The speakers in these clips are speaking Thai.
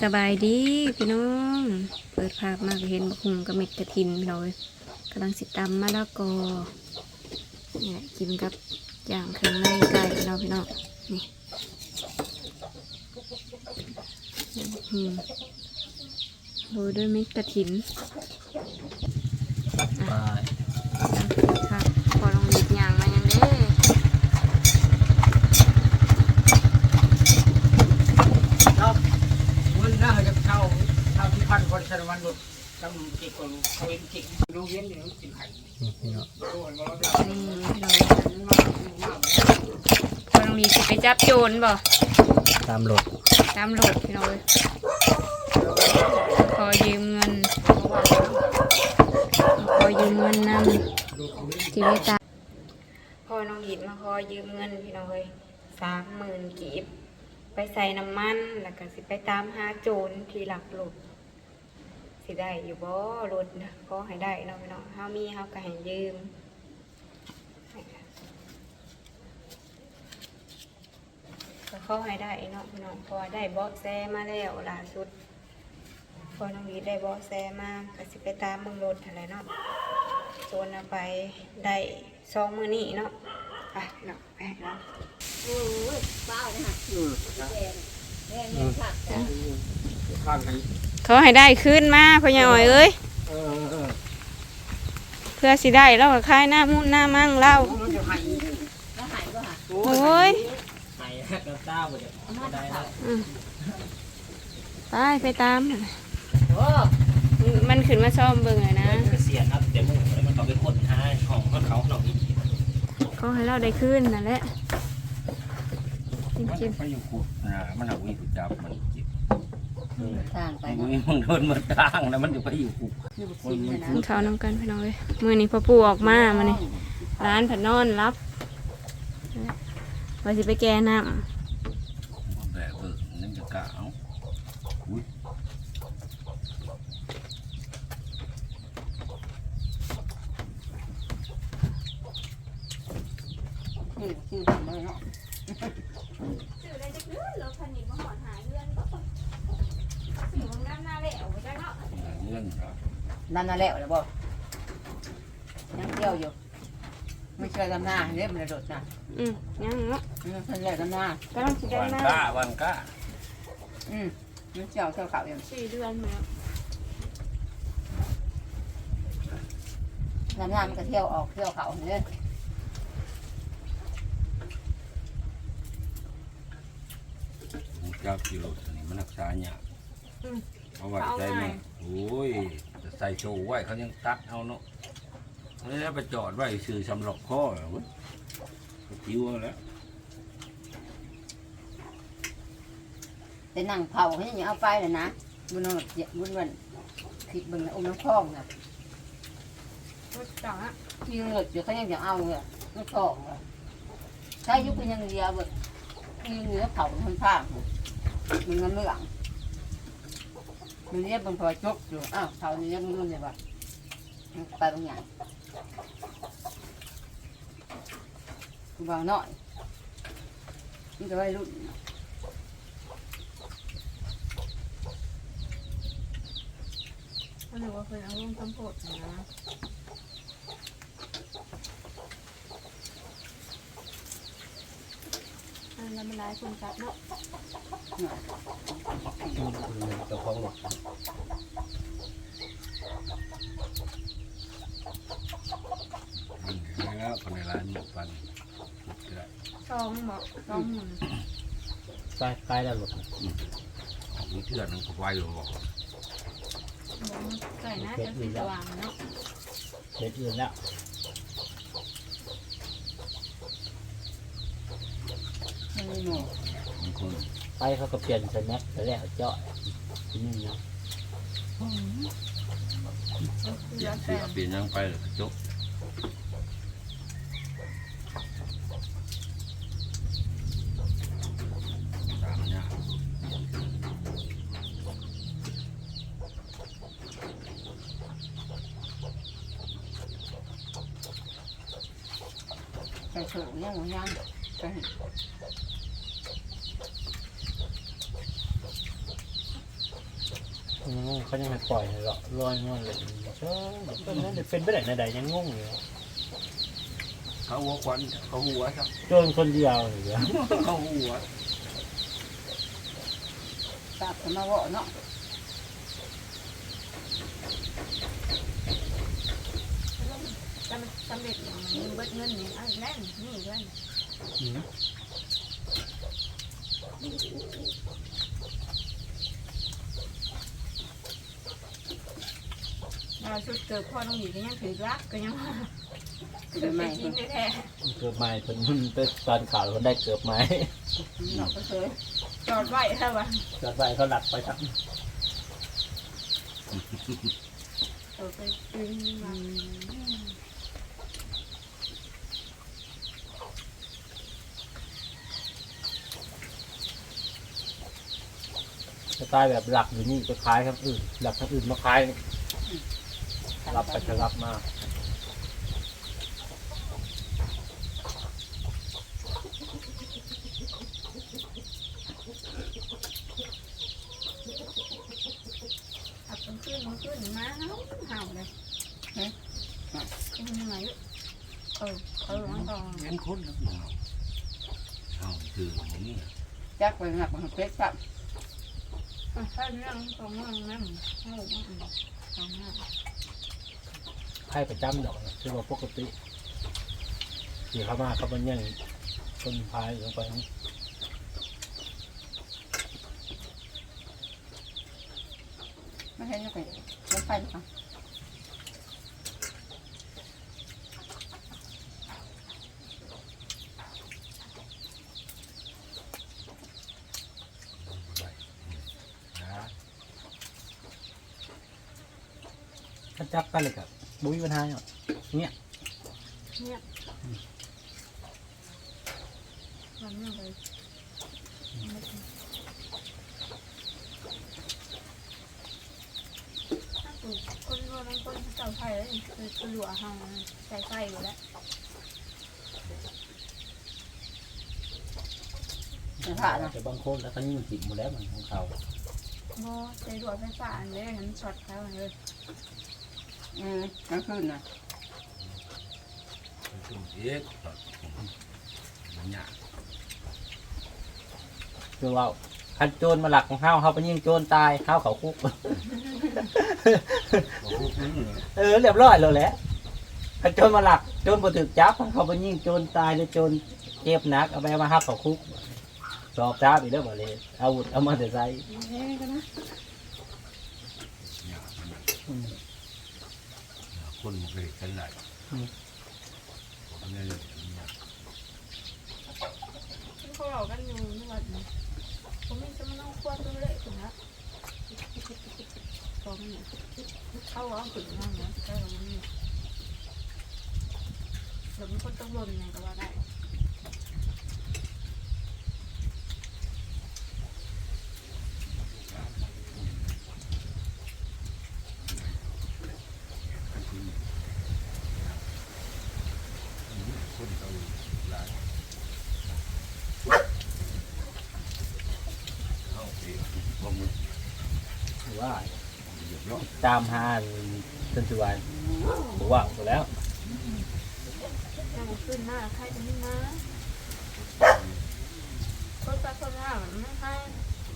สบายดีพี่น้อง เปิดภาพมากเห็นบักหุงกับเม็ดกระถินพี่น้องเลยกำลังสิตำมะละกอเนี่ยกินกับอย่างเครื่องในไก่เราพี่น้องนี่เนี่ยบักหุงโรยด้วยเม็ดกระถินไป ครับพอลองหยิบอย่างมายังเด้ ครับมันน่าจะเข้าเข้าที่พันคนสารวันหลุดต้องเก็บ คนเขาเองเก็บดูเวียนอยู่สิไข่พี่น้องโดนมาแล้วนี่พี่น้องพอลองหยิบสิไปจับโจรบ่ตามรถตามโหลดพี่น้องเลยขอยืมเงิน ขอยืมเงินนำที่ไม่ตามพ่อน้องหยิบมาขอยืมเงินพี่น้องเลยสามหมื่นกีบ ไปใส่น้ำมัน แล้วก็สิไปตามหาโจรที่หลักหลุด สิได้อยู่บ่รถนะขอให้ได้เนาะพี่น้องเฮามีเฮาก็ให้ยืมก็ขอให้ได้เนาะพี่น้องเพอได้เบาะแสมาแล้วล่าสุด พอน้องหยีได้เบาะแสมาก็สิไปตามมึงรถอะไรเนาะโซนเอาไปได้สองมือนี่เนาะไปเนาะไปเนาะข้างไหนเขาให้ได้ขึ้นมาพ่อใหญ่อ้อยเอ้ยเออเออเพื่อสิได้แล้วก็คายหน้ามุ่นหน้ามั่งเล่ามันจะให้โอ้ยไปกับต้าบ่จะบ่ได้แล้วอืมไปตามมันขึ้นมาซ่อมเบิ่งอะนะเกษียณครับเดี๋ยวมึงมันต้องไปคนหาของเขาหนองอีกเขาให้เราได้ขึ้นนั่นแหละจริงๆไปอยู่ขุดนะมันเอาวิ่งจับมัน จิบทางไปไอ้วิ่งมันโดนมันทางแล้วมันจะไปอยู่ขุดคือบุกซิมเลยนะๆกินข้าวนำกันพี่น้องเอ้ยมือนี้พ่อปู่ออกมามานี่ร้านผัดนอนรับว่าสิไปแก่น้ำมันแบบเออนั่นจะกะเอาอุ้ยคือคือทำเลยเนาะ สื่ออะไรจะเลื่อนรถคันนี้มาหอนหาเลื่อนก็สื่อมันน้ำหน้าแล้วจังเนาะ เงื่อนครับ นั่นน่ะแล้วแล้วบ่ยังเที่ยวอยู่ ไม่ช่วยดำหน้าเนี่ยมันระโดดนะอืมยังเนาะมันเพิ่นแล้วดำหน้าก็ต้องสิได้วันหน้าก้าวันก้าอืมมันเที่ยวเที่ยวเขาอย่างสี่เดือนแล้วดำหน้ามันก็เที่ยวออกเที่ยวเขาเนี่ยมันจับกิโลนี่มันรักษาเนี่ยากเอาไว้ใจมันโอ้ยจะ ใส่โซ่ไว้เขายังตัดเอาเนาะแล้วไปจอดไว้ซื้อสำหรับข้อเหรอเว้ยก็จิ้วเอาแล้วแต่นั่งเผาเขายังเอาไปเลยนะบุญนอนบุญวันคิดเบิ่งนะอมน้ำคลองน่ะรถจ่อฮะที่ยังเหลืออยู่เขายังจะเอาเลยน้ำคลองเลยถ้ายุคมันยังเดียวเบิ่งยังเหลือเผาคนข้างมันก็เมื่อง มันเรียกมันพอจกอยู่ อ้าวเผานี้ยังรุ่นเลยว่ะไปตรงอย่างบางหน่อยนี่จะไว้รุ่นเขาเรียกว่าเคยเอาลงตำโพดนะอันนั้นมันหลายคนจับเนาะเจ้าของรถนี่แล้วคนในร้านหมกฟันก็ได้ซองบอกซองหมุนไปไปแล้วรถมีเทือนมันก็ไว้อยู่บอกบอกไก่น่าจะสีสว่างเนาะเฮ็ดอื่นแล้ว ไม่มีหมู บางคนไปเขาก็เปลี่ยนสแน็คไปแล้วเจาะนี่เนาะเปลี่ยนเสื้อเปลี่ยนยังไปเลยจบตามเนี่ยใส่ถุงยังหมูย่างใส่ เขายังไม่ปล่อยให้เลาะลอยนวลเลยเจ้าก็นั่นเป็นไปได้ในใดยังงงอยู่เขาหัวควันเขาหัวครับโจนคนเดียวเหรอเขาหัวทราบกันมาเวาะเนาะจำจำเร็จมันเบิดเงินนี่อันแน่นนี่เงินอืม เราชุดเกิดพ่อน้องหญิงก็ยังถือรักก็ยังว่าคืคืออไม่ไปกินแท้เกือบไม้คนมันเป็นตอนข่าวคนได้เกือบไม้เนาะก็เคยๆจอดไว้ใช่ปะจอดไปเขาหลักไปทั้งเออไปกินมาสไตล์แบบหลักอยู่นี่จะคล้ายครับอื่นหลักทั้งอื่นมาคล้าย รับไปจะรับมาขับมันขึ้นมันขึ้นมาเห่าเห่าเลยเฮ้ยเป็นยังไงเออเออมันก็เห็นคนแล้วเอาคืออย่างนี้จักไปหนักมันเป็ดครับใช่เรื่องของเรื่องนั่นเห่ามันสองห้า ไพ่ประจำดอกคือว่าปกติขี่เข้ามาเขามันยังคนพายลงไปไม่ใช่ยังไปรถไฟหรือเปล่านะถ้าจับกันเลยกับ บุ้ยปัญหาเนี่ยเนี่ยเนี่ยมันไม่เลยคนรวยบางคนเจ้าไทยเลยคือคือหลัวห้องใส่ไฟอยู่แล้วจะผ่านะแต่บางคนแล้วเขายิ่งจิบหมดแล้วมันของเขาโบใส่หลัวไฟฟ้าอันเลยมันช็อตเขาเลย อืมกลางคืนนะขึ้นเอ็กตอนมันยากคือว่าคันโจรมาหลักของเขาเขาไปยิงโจรตายเขาเขาคุก บอกพวกนี้เออเรียบร้อยแล้วแหละคันโจรมาหลักโจรบ่ถึกจับเขาไปยิงโจรตายหรือโจรเจ็บหนักเอาไปมาหักเขาคุก สอบจับอีกแล้วบ่เลยอาวุธเอามาแต่ใส่ากมัน คนมันเคยกันไหลผมเนี่ยยากเขาเรากันอยู่นี่วันผมไม่จะมานั่งควบดูเลยถึงนะผมเนี่ยเขาว่าถึงนั่งนะแต่เราไม่เราเป็นคนต้องรนไงก็ว่าได้ คนเขาหลายเอาเองบ่มือ ว่า เรียบร้อย ตามหาจนสุวรรณบอกว่าหมดแล้วนั่งขึ้นหน้าใครจะไม่มาคนไปคนหน้ามันไม่ให้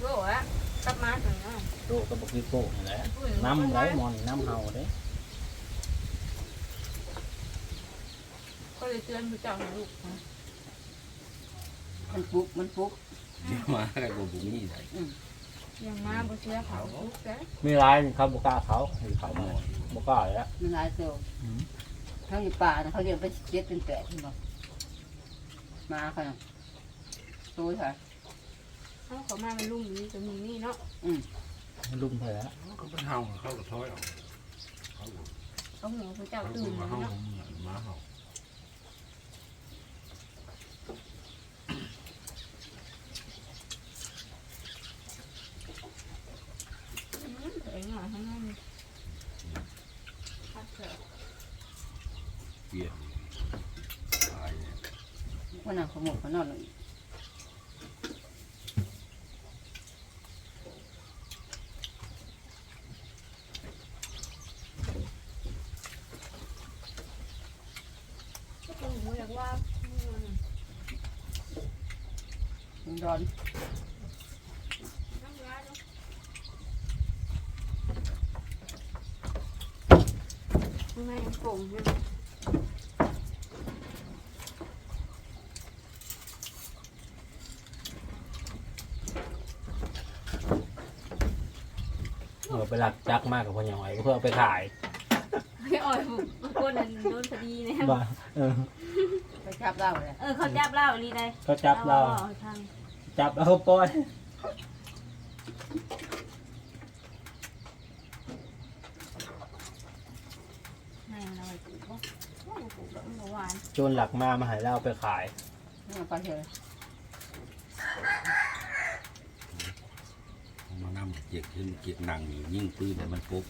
โง่อะกลับมาถึงนะโลกก็บอกคือโก้นี่แหละน้ำไรมอนน้ำเฮาเด้ก็เลยเตือนผู้เจ้าให้ลูกนะมันปุ๊บมันปุ๊บเดี๋ยวมาอะไรก็บุนี่ได้ ยังมาบ่เชื่อเขาลูกนะมีร้ายเขาบุกล้าเขาหรือเขามาบุกล้าแล้ว มันหลายเซลล์ทั้งอยู่ป่านะเขาเรียกเป็นเจ็ดเป็นแปดใช่ไหมมาเขาน่ะตัวใช่เขาเขามาเป็นลุงนี้จะมีนี่เนาะลุ่มเถอะก็เป็นเฮาเขาก็ถอยออกเขาก็เขาหัวผู้เจ้าเขาตื่ก็นมาเฮาเนาะมาเฮา คนน่ะขโมยขนอนเลยร้อนไม่ปุ่มใช่ไหม ไปหลักจักมากกับพ่อใหญ่หอยเพื่อเอาไปขายพี่อ้อยบุกคนนั้นโดนคดีเนี่ยบ้าเออไปจับเราเลยเออเขาจับเล่าอีหลีได้เขาจับเรา อทางจับเอาปล่อยในเราไปปลูกบ่โอ้ปลูกแบบเมื่อวาน โจนหลักมามาใหายเราเอาไปขายนี่ไปเถอะ มานำเจ็กขึ้นเจ็กหนังอยู่ยิ่งปืนเนี่ยมันปุ๊บ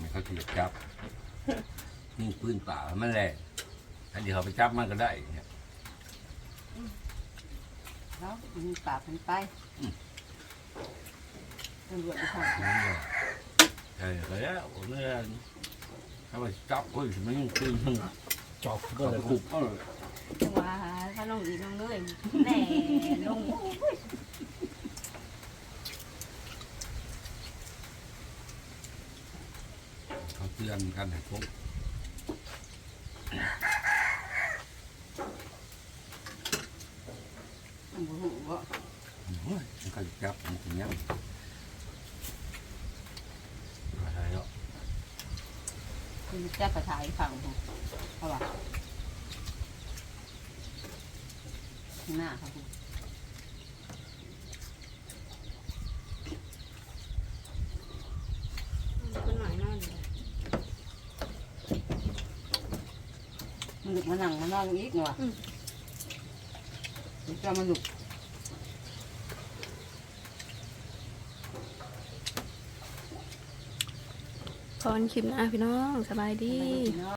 มันเขาถือจับ ยิ่งปืนเปล่ามันแหละอันเดียวเขาไปจับมันก็ได้เนี่ยแล้วมีปากมันไปตำรวจไปทำนั่นแหละใช่แล้วเนี่ยถ้าไปจับก็มันยิ่งปืนมันจอบก็ก็เลเลยยคุบเอาเลยจังหวะเขาลงอีกน้องเลยแหน่ลง เขาเตือนกันให้พวกมันบ่หูว่โอ้ยมันก็จับมันถึงยังอะไรเนาะคือแจ้กระถายฝั่งผมเพราะว่าข้างหน้าครับผม คนหน่อยนั่น มันหลุกมานั่งมานอนอีกเนาะจะมันหลุกพรคลิปหน้าพี่น้องสบายดีเนาะ